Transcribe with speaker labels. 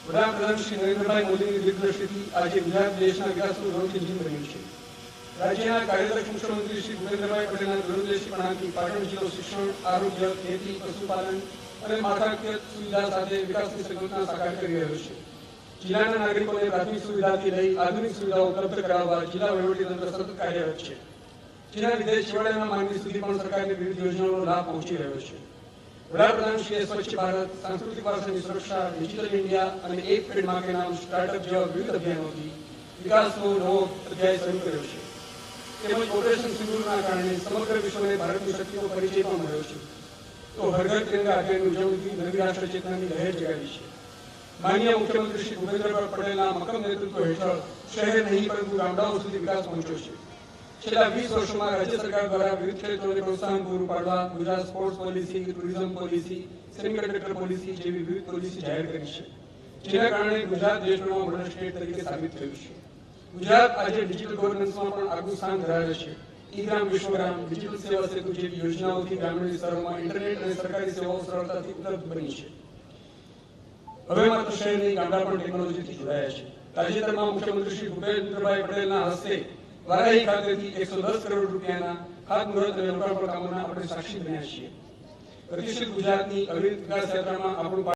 Speaker 1: વડાપ્રધાન શ્રી નરેન્દ્રભાઈ મોદીની દીર્ઘદ્રષ્ટિથી આજે ગુજરાત દેશના વિકાસનું ગ્રોથ એન્જિન બન્યું છે. રાજ્યના કાર્યદક્ષ મુખ્યમંત્રી શ્રી ભૂપેન્દ્રભાઈ પટેલના દૂરદર્શીપણાથી પાટણ જિલ્લો શિક્ષણ, આરોગ્ય, ખેતી, પશુપાલન અને માળખાકીય સુવિધા સાથે વિકાસની સંકલ્પના સાકાર કરી રહ્યો છે. જિલ્લાના નાગરિકોને પ્રાથમિક સુવિધાથી લઈ આધુનિક સુવિધાઓ ઉપલબ્ધ કરાવવા જિલ્લા વહીવટીતંત્ર સતત કાર્યરત છે. જેના લીધે છેવાડાના માનવી સુધી પણ સરકારની વિવિધ યોજનાઓનો લાભ પહોંચી રહ્યો છે. વડાપ્રધાન શ્રી સ્વચ્છ ભારત સાંસ્કૃતિક વારસાની સુરક્ષા ડિજિટલ ઇન્ડિયા અને એક ફીડ માટે નામ સ્ટાર્ટઅપ જેવા વિવિધ અભિયાનોથી વિકાસનો નવો અધ્યાય શરૂ કર્યો છે તેમજ ઓપરેશન સિંદૂરના કારણે સમગ્ર વિશ્વને ભારતની શક્તિનો પરિચય પણ મળ્યો છે તો હરઘર તિરંગા અભિયાનની ઉજવણીથી નવી રાષ્ટ્ર ચેતનાની લહેર જગાવી છે માનનીય મુખ્યમંત્રી શ્રી ભૂપેન્દ્રભાઈ પટેલના મક્કમ નેતૃત્વ હેઠળ શહેર નહીં પરંતુ ગામડાઓ સુધી વિકાસ પહોંચ્યો છે છેલ્લા વીસ વર્ષોમાં રાજ્ય સરકાર દ્વારા વિવિધ ક્ષેત્રોને પ્રોત્સાહન પૂરું પાડવા Gujarat sports policy tourism policy semiconductor policy જેવી વિવિધ પોલિસી જાહેર કરી છે. જેના કારણે ગુજરાત દેશનો મોડલ સ્ટેટ તરીકે સાબિત થયું છે. ગુજરાત આજે ડિજિટલ ગવર્નન્સમાં પણ આગવું સ્થાન ધરાવે છે. ઈ ગ્રામ વિશ્વગ્રામ ડિજિટલ સેવા સેતુ જેવી યોજનાઓથી ગ્રામીણ વિસ્તારોમાં ઇન્ટરનેટ અને સરકારી સેવાઓ સરળતાથી ઉપલબ્ધ બની છે. હવે માત્ર શહેરની ગામડા પણ ટેકનોલોજીથી જોડાયા છે. તાજેતરમાં મુખ્યમંત્રી શ્રી ભૂપેન્દ્રભાઈ પટેલના હસ્તે વારાહી ખાતેથી એકસો દસ કરોડ રૂપિયાના ખાતમુહૂર્ત અને લોકાર્પણ કામોના આપણે સાક્ષી બન્યા છીએ. ગતિશીલ ગુજરાતની અવિરત વિકાસ યાત્રામાં આપણું